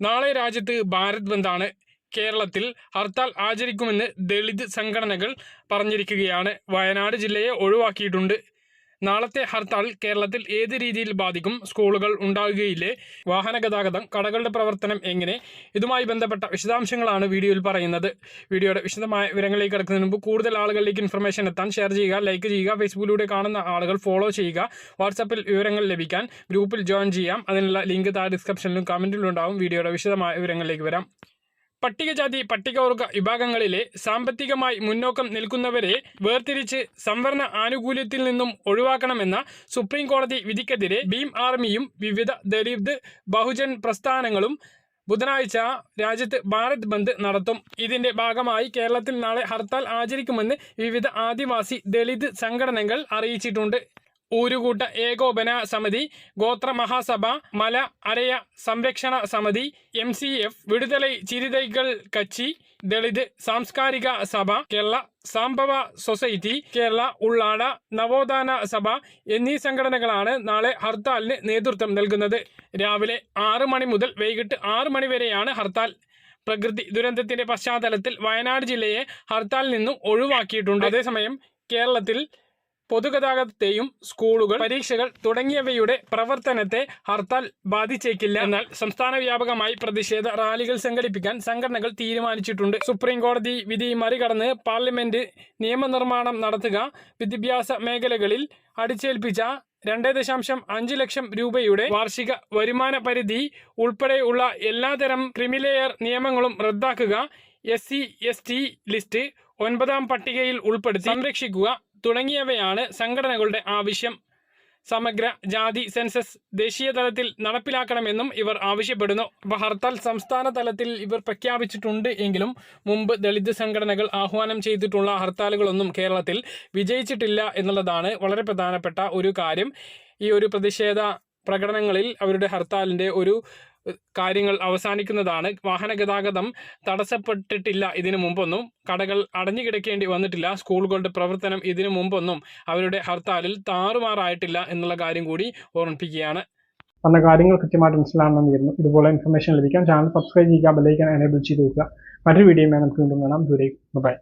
നാളെ രാജ്യത്ത് ഭാരത് ബന്ദാണ് കേരളത്തിൽ ഹർത്താൽ ആചരിക്കുമെന്ന് ദളിത് സംഘടനകൾ പറഞ്ഞിരിക്കുകയാണ്. വയനാട് ജില്ലയെ ഒഴിവാക്കിയിട്ടുണ്ട്. നാളത്തെ ഹർത്താൽ കേരളത്തിൽ ഏത് രീതിയിൽ ബാധിക്കും? സ്കൂളുകൾ ഉണ്ടാകുകയില്ലേ? വാഹന ഗതാഗതം കടകളുടെ പ്രവർത്തനം എങ്ങനെ? ഇതുമായി ബന്ധപ്പെട്ട വിശദാംശങ്ങളാണ് വീഡിയോയിൽ പറയുന്നത്. വീഡിയോയുടെ വിശദമായ വിവരങ്ങളിലേക്ക് കിടക്കുന്നതിന് മുമ്പ് കൂടുതൽ ആളുകളിലേക്ക് ഇൻഫർമേഷൻ എത്താൻ ഷെയർ ചെയ്യുക ലൈക്ക് ചെയ്യുക ഫേസ്ബുക്കിലൂടെ കാണുന്ന ആളുകൾ ഫോളോ ചെയ്യുക വാട്സാപ്പിൽ വിവരങ്ങൾ ലഭിക്കാൻ ഗ്രൂപ്പിൽ ജോയിൻ ചെയ്യാം. അതിനുള്ള ലിങ്ക് താഴെ ഡിസ്ക്രിപ്ഷനിലും കമന്റിലും ഉണ്ടാവും. വീഡിയോയുടെ വിശദമായ വിവരങ്ങളിലേക്ക് വരാം. പട്ടികജാതി പട്ടികവർഗ വിഭാഗങ്ങളിലെ സാമ്പത്തികമായി മുന്നോക്കം നിൽക്കുന്നവരെ വേർതിരിച്ച് സംവരണ ആനുകൂല്യത്തിൽ നിന്നും ഒഴിവാക്കണമെന്ന സുപ്രീം കോടതി വിധിക്കെതിരെ ഭീം ആർമിയും വിവിധ ദലിത് ബഹുജൻ പ്രസ്ഥാനങ്ങളും ബുധനാഴ്ച രാജ്യത്ത് ഭാരത് ബന്ദ് നടത്തും. ഇതിന്റെ ഭാഗമായി കേരളത്തിൽ നാളെ ഹർത്താൽ ആചരിക്കുമെന്ന് വിവിധ ആദിവാസി ദളിത് സംഘടനകൾ അറിയിച്ചിട്ടുണ്ട്. ഊരുകൂട്ട ഏകോപന സമിതി ഗോത്ര Mahasabha Mala Araya Samrakshana Samithi M C F Viduthalai Chiruthaigal Katchi Dalit Samskarika Sabha Kerala Sambhava society Kerala Ullada Navothana Sabha എന്നീ സംഘടനകളാണ് നാളെ ഹർത്താലിന് നേതൃത്വം നൽകുന്നത്. രാവിലെ ആറ് മണി മുതൽ വൈകിട്ട് ആറ് മണി വരെയാണ് ഹർത്താൽ. പ്രകൃതി ദുരന്തത്തിന്റെ പശ്ചാത്തലത്തിൽ വയനാട് ജില്ലയെ ഹർത്താലിൽ നിന്നും ഒഴിവാക്കിയിട്ടുണ്ട്. അതേസമയം കേരളത്തിൽ പൊതുഗതാഗതത്തെയും സ്കൂളുകൾ പരീക്ഷകൾ തുടങ്ങിയവയുടെ പ്രവർത്തനത്തെ ഹർത്താൽ ബാധിച്ചേക്കില്ല. എന്നാൽ സംസ്ഥാന വ്യാപകമായി പ്രതിഷേധ റാലികൾ സംഘടിപ്പിക്കാൻ സംഘടനകൾ തീരുമാനിച്ചിട്ടുണ്ട്. സുപ്രീം കോടതി വിധി മറികടന്ന് പാർലമെന്റ് നിയമനിർമ്മാണം നടത്തുക വിദ്യാഭ്യാസ മേഖലകളിൽ അടിച്ചേൽപ്പിച്ച രണ്ട് ദശാംശം അഞ്ച് ലക്ഷം രൂപയുടെ വാർഷിക വരുമാന പരിധി ഉൾപ്പെടെയുള്ള എല്ലാതരം ക്രിമിലെയർ നിയമങ്ങളും റദ്ദാക്കുക S C S T list ഒൻപതാം പട്ടികയിൽ ഉൾപ്പെടുത്തി സംരക്ഷിക്കുക തുടങ്ങിയവയാണ് സംഘടനകളുടെ ആവശ്യം. സമഗ്ര ജാതി സെൻസസ് ദേശീയ തലത്തിൽ നടപ്പിലാക്കണമെന്നും ഇവർ ആവശ്യപ്പെടുന്നു. ഹർത്താൽ സംസ്ഥാന തലത്തിൽ ഇവർ പ്രഖ്യാപിച്ചിട്ടുണ്ട് എങ്കിലും മുമ്പ് ദളിത് സംഘടനകൾ ആഹ്വാനം ചെയ്തിട്ടുള്ള ഹർത്താലുകളൊന്നും കേരളത്തിൽ വിജയിച്ചിട്ടില്ല എന്നുള്ളതാണ് വളരെ പ്രധാനപ്പെട്ട ഒരു കാര്യം. ഈ ഒരു പ്രതിഷേധ പ്രകടനങ്ങളിൽ അവരുടെ ഹർത്താലിന്റെ ഒരു കാര്യങ്ങൾ അവസാനിക്കുന്നതാണ്. വാഹന ഗതാഗതം തടസ്സപ്പെട്ടിട്ടില്ല ഇതിനു മുമ്പൊന്നും. കടകൾ അടഞ്ഞു കിടക്കേണ്ടി വന്നിട്ടില്ല. സ്കൂളുകളുടെ പ്രവർത്തനം ഇതിനു മുമ്പൊന്നും അവരുടെ ഹർത്താലിൽ താറുമാറായിട്ടില്ല എന്നുള്ള കാര്യം കൂടി ഓർമ്മിപ്പിക്കുകയാണ്. പറഞ്ഞ കാര്യങ്ങൾ കൃത്യമായിട്ട് മനസ്സിലാണെന്ന് വരുന്നു ഇതുപോലെ ഇൻഫർമേഷൻ ലഭിക്കാൻ ചാനൽ സബ്സ്ക്രൈബ് ചെയ്യുക ബെല്ലൈക്കൻ എനേബിൾ ചെയ്ത് വെക്കുക. മറ്റൊരു വീഡിയോയുമായി നമുക്ക് വീണ്ടും കാണാം. ദൂരേക്ക് ബൈ